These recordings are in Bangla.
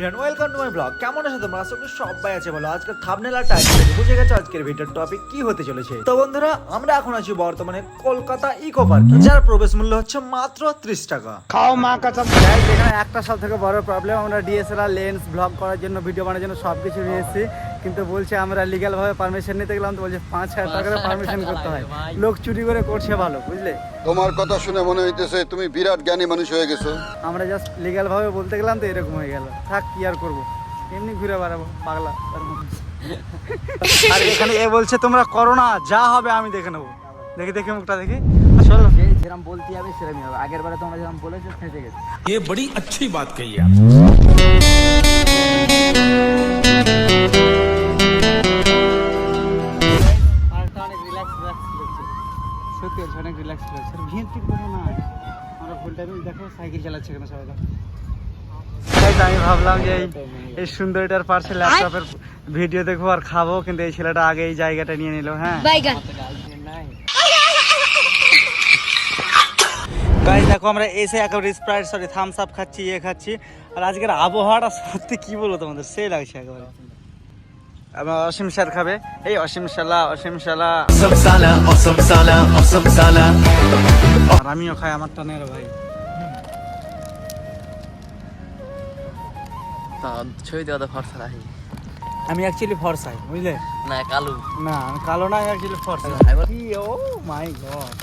Everyone welcome to my blog কেমন আছো তোমরা? আশা করি সবাই আছে বলো আজকের থাম্বনেল আর টাইটেল বুঝে গেছো আজকের ভিডিওর টপিক কি হতে চলেছে। তো বন্ধুরা আমরা এখন আছি বর্তমানে কলকাতা ইকো পার্ক যার প্রবেশ মূল্য হচ্ছে মাত্র 30 টাকা। খাও মা কাঁচা গাইস এখানে একটা সব থেকে বড় প্রবলেম আমরা ডিএসএলআর লেন্স ব্লগ করার জন্য ভিডিও বানানোর জন্য সব কিছু নিয়ে এসেছি। কিন্তু বলছে আমরা লিগ্যাল ভাবে পারমিশন নিতে গেলাম তো বলছে পাঁচ হাজার টাকা পারমিশন করতে হয় লোক চুরি করে করছে ভালো বুঝলে তোমার কথা শুনে মনে হইতেছে তুমি বিরাট জ্ঞানী মানুষ হয়ে গেছো আমরা জাস্ট লিগ্যাল ভাবে বলতে গেলাম তো এরকম হয়ে গেল থাক কি আর করবো এমনি ঘুরে বেড়াবো পাগলা তার মধ্যে। আর এখানে এ বলছে তোমরা করো না যা হবে আমি দেখে নেবো দেখে দেখে মুখটা দেখি চলো যেরকম বলতে হবে সেরকমই হবে আগের বারে তোমরা যেরকম বলেছো ফেঁসে গেছে ये बड़ी अच्छी बात कही आप বলছি অনেক রিল্যাক্স লাগছে আর ভিড় ঠিক করে না আমরা ফুল টাইমে দেখো সাইকেল চালাচ্ছে এখানে সবাই তাই তো আমি ভাবলাম যে এই এই। সুন্দরীটার পার্সে ল্যাপটপের ভিডিও দেখব আর খাব কিন্তু এই ছেলেটা আগে এই জায়গাটা নিয়ে নিল হ্যাঁ। গাইস দেখো আমরা এসে একেবারে স্প্রাইট সরি থামস আপ খাচ্ছি ইয়ে খাচ্ছি। আর আজকের আবহাওয়াটা সত্যি কি বলব তোমাদের সেই লাগছে একেবারে। অসীম স্যার খাবে। এই অসীম শালা অসীম শালা। আর আমিও খাই আমার টানের ভাই। ছবি দেওয়া তো খরচা রাখি আমি অ্যাকচুয়ালি ফর্সাই বুঝলে? না কালু। না আমি কালো না আমি অ্যাকচুয়ালি ফর্সাই কি ও মাই গড।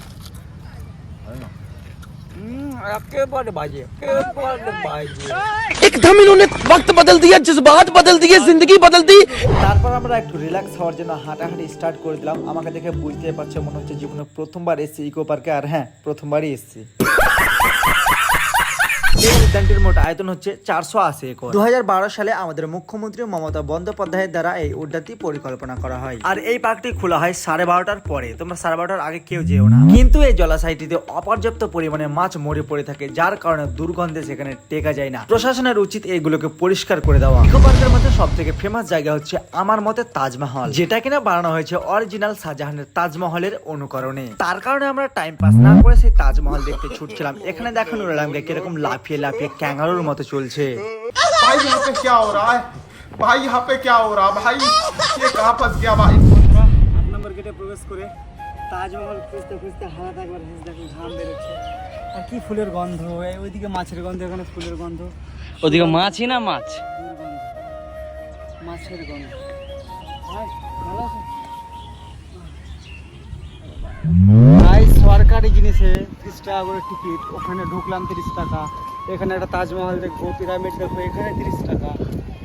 একদম ইনোনে ওয়াক্ত বদল দিয়ে জজবাত বদল দিয়ে জিন্দগি বদল দি। তারপর আমরা একটু রিল্যাক্স হওয়ার জন্য হাঁটাহাঁটি স্টার্ট করে দিলাম। আমাকে দেখে বুঝতে পারছ মনে হচ্ছে জীবনে প্রথমবার এসছি ইকো পার্কে আর হ্যাঁ প্রথমবারই এসছি। এই উদ্যানটির মোট আয়তন হচ্ছে চারশো আশি একর। দু সালে আমাদের মুখ্যমন্ত্রী মমতা বন্দ্যোপাধ্যায়ের দ্বারা এই উদ্যানটি পরিকল্পনা করা হয়। আর এই পার্কটি খোলা হয় সাড়ে বারোটার পরে। তোমরা সাড়ে বারোটার আগে কেউ যেও না। কিন্তু এই জলাশয়টিতে অপর্যাপ্ত পরিমাণে মাছ মরে পড়ে থাকে যার কারণে দুর্গন্ধে সেখানে টেকা যায় না। প্রশাসনের উচিত এইগুলোকে পরিষ্কার করে দেওয়া। ইকো পার্কের মধ্যে সব থেকে ফেমাস জায়গা হচ্ছে আমার মতে তাজমহল। যেটা কিনা বানানো হয়েছে অরিজিনাল শাহজাহানের তাজমহলের অনুকরণে। তার কারণে আমরা টাইম পাস না করে সেই তাজমহল দেখতে ছুটছিলাম। এখানে দেখো নুরুল কীরকম লাফিয়ে লাফিয়ে ক্যাঙ্গারুর মতো চলছে भाई यहाँ पे क्या हो रहा है भाई यहाँ पे क्या हो रहा है भाई ये कहाँ फंस गया भाई আট নম্বর গেটে প্রবেশ করে তাজমহল খুঁজতে খুঁজতে হারাতে একবার হেসে দেখো ঘাম বেরোচ্ছে আর কি ফুলের গন্ধ এই ওইদিকে মাছের গন্ধ এখানে ফুলের গন্ধ ওদিকে মাছই না মাছ ফুলের গন্ধ মাছের গন্ধ ভাই, ভালো আছো? ভাই সরকারি জিনিসে তিরিশ টাকা করে টিকিট ওখানে ঢুকলাম তিরিশ টাকা এখানে একটা তাজমহল দেখব পিরামিড দেখব এখানে তিরিশ টাকা।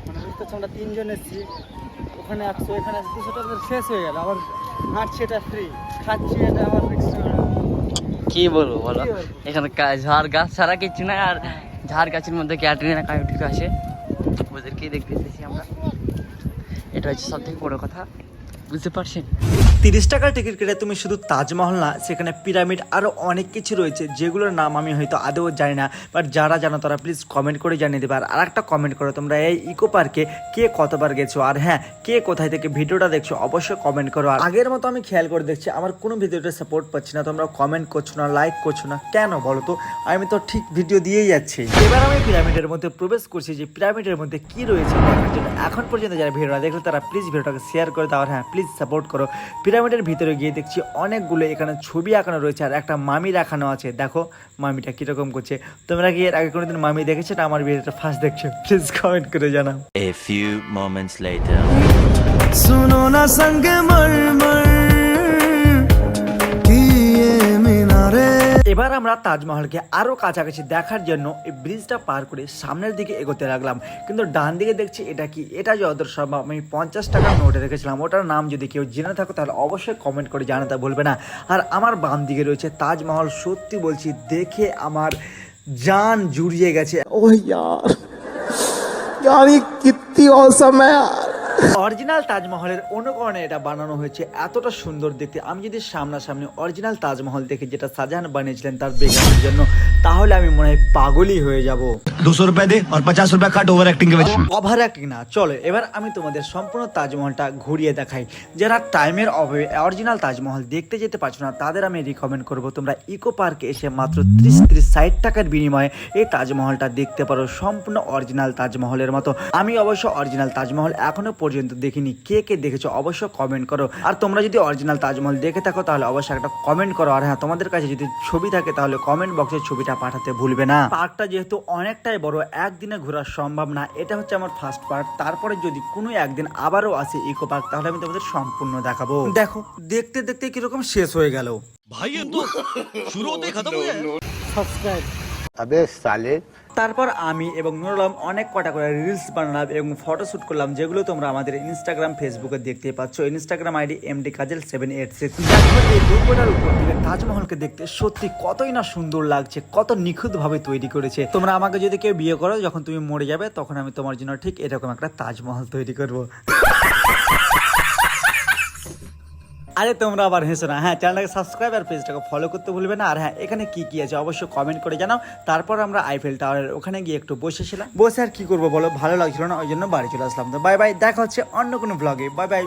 মানে বুঝতে আমরা তিনজন এসেছি। ওখানে একশো এখানে দুশো টাকা শেষ হয়ে গেল। আবার হাঁটছি এটা ফ্রি খাচ্ছি এটা আমার। কি বলব বলো? এখানে ঝাড় গাছ ছাড়া কিছু না আর ঝাড় গাছের মধ্যে ক্যাটরিনা কায়ুটিক আছে ওদেরকেই দেখতে এসেছি আমরা। এটা হচ্ছে সব থেকে বড় কথা। বুঝতে পারছেন তিরিশ টাকার টিকিট কেটে তুমি শুধু তাজমহল না, সেখানে পিরামিড আরও অনেক কিছু রয়েছে, যেগুলোর নাম আমি হয়তো আদৌ জানি না বাট যারা জানো তারা প্লিজ কমেন্ট করে জানিয়ে দেবে। আর আরেকটা কমেন্ট করো, তোমরা এই ইকো পার্কে কে কতবার গেছো? আর হ্যাঁ কে কোথায় থেকে ভিডিওটা দেখছ, অবশ্যই কমেন্ট করো। আর আগের মতো আমি খেয়াল করে দেখছি, আমার কোনো ভিডিওটা সাপোর্ট পাচ্ছি না, তোমরা কমেন্ট করছ না লাইক করছ না, কেন বলো তো? আমি তো ঠিক ভিডিও দিয়েই যাচ্ছি। এবার আমি পিরামিডের মধ্যে প্রবেশ করছি, যে পিরামিডের মধ্যে কি রয়েছে এখন পর্যন্ত যারা ভিডিওটা দেখল, তারা প্লিজ ভিডিওটাকে শেয়ার করে দাও। আর হ্যাঁ প্লিজ সাপোর্ট করো পিরামিডের ভিতরে গিয়ে দেখছি অনেকগুলো এখানে ছবি আঁকানো রয়েছে আর একটা মামি রাখানো আছে দেখো মামিটা কিরকম করছে তোমরা কি এর আগে কোনোদিন মামি দেখেছো না আমার ভিডিওটা ফার্স্ট দেখছো প্লিজ কমেন্ট করে জানাও A few moments later. सुनो ना संग मर मर এবার আমরা তাজমহলকে আরো কাছাকাছি দেখার জন্য এই ব্রিজটা পার করে সামনের দিকে এগোতে লাগলাম কিন্তু ডান দিকে দেখছি এটা কি এটা যতদূর সম্ভব আমি পঞ্চাশ টাকার নোটে রেখেছিলাম ওটার নাম যদি কেউ জেনে থাকো তাহলে অবশ্যই কমেন্ট করে জানাতে ভুলবে না আর আমার বাম দিকে রয়েছে তাজমহল সত্যি বলছি দেখে আমার জান জুড়িয়ে গেছে ओह यार यार ये कितनी औसम है यार অরিজিনাল তাজমহলের অনুকরণে এটা বানানো হয়েছে এতটা সুন্দর দেখতে। আমি যদি সামনাসামনি অরিজিনাল তাজমহল দেখে যেটা শাহজাহান বানিয়েছিলেন তার বেগানের জন্য তাহলে আমি মনে হয় পাগলই হয়ে যাব। দুশো রুপিয়া দে আর পঞ্চাশ রুপিয়া cut over acting over acting না চলো এবার আমি তোমাদের সম্পূর্ণ তাজমহলটা ঘুরিয়ে দেখাই। যারা টাইমের অভাবে অরিজিনাল তাজমহল দেখতে যেতে পারছ না তাদের আমি রিকমেন্ড করব তোমরা ইকো পার্কে এসে মাত্র ত্রিশ ত্রিশ ষাট টাকার বিনিময়ে এই তাজমহলটা দেখতে পারো সম্পূর্ণ অরিজিনাল তাজমহলের মতো। আমি অবশ্য অরিজিনাল তাজমহল এখনও পর্যন্ত দেখিনি। কে কে দেখেছ অবশ্য কমেন্ট করো। আর তোমরা যদি অরিজিনাল তাজমহল দেখে থাকো তাহলে অবশ্যই একটা কমেন্ট করো। আর হ্যাঁ তোমাদের কাছে যদি ছবি থাকে তাহলে কমেন্ট বক্সে ছবিটা কমেন্টটা পাঠাতে ভুলবে না। পার্কটা যেহেতু অনেকটাই বড় একদিনে ঘোরার সম্ভব না। এটা হচ্ছে আমার ফার্স্ট পার্ট তারপরে যদি কোনো একদিন আবারও আসে ইকো পার্ক তাহলে আমি তোমাদের সম্পূর্ণ দেখাবো। দেখো দেখতে দেখতে কীরকম শেষ হয়ে গেল। ভাই তো শুরু হতে খতম হয়ে সাবস্ক্রাইব আবে সালে তারপর আমি এবং নুরুলাম অনেক কটা করে রিলস বানালাম এবং ফটোশ্যুট করলাম, যেগুলো তোমরা আমাদের ইনস্টাগ্রাম ফেসবুকে দেখতে পাচ্ছ। Instagram ID MD Kajel seven eight six এই দুপুরের উপর থেকে তাজমহলকে দেখতে সত্যি কতই না সুন্দর লাগছে, কত নিখুঁতভাবে তৈরি করেছে। তোমরা আমাকে যদি কেউ বিয়ে করো, যখন তুমি মরে যাবে, তখন আমি তোমার জন্য ঠিক এরকম একটা তাজমহল তৈরি করব। আরে, তোমরা আবার হেসো না। হ্যাঁ চ্যানেলটাকে সাবস্ক্রাইব আর পেজটাকে ফলো করতে ভুলবে না। আর হ্যাঁ এখানে কি কি আছে অবশ্যই কমেন্ট করে জানাও। তারপর আমরা আইফেল টাওয়ারের ওখানে গিয়ে একটু বসেছিলাম। বসে আর কি করব বলো? ভালো লাগছিল না, ওই জন্য বাড়ি চলে আসলাম। তো বাই বাই দেখা হচ্ছে অন্য কোনো ব্লগে বাই বাই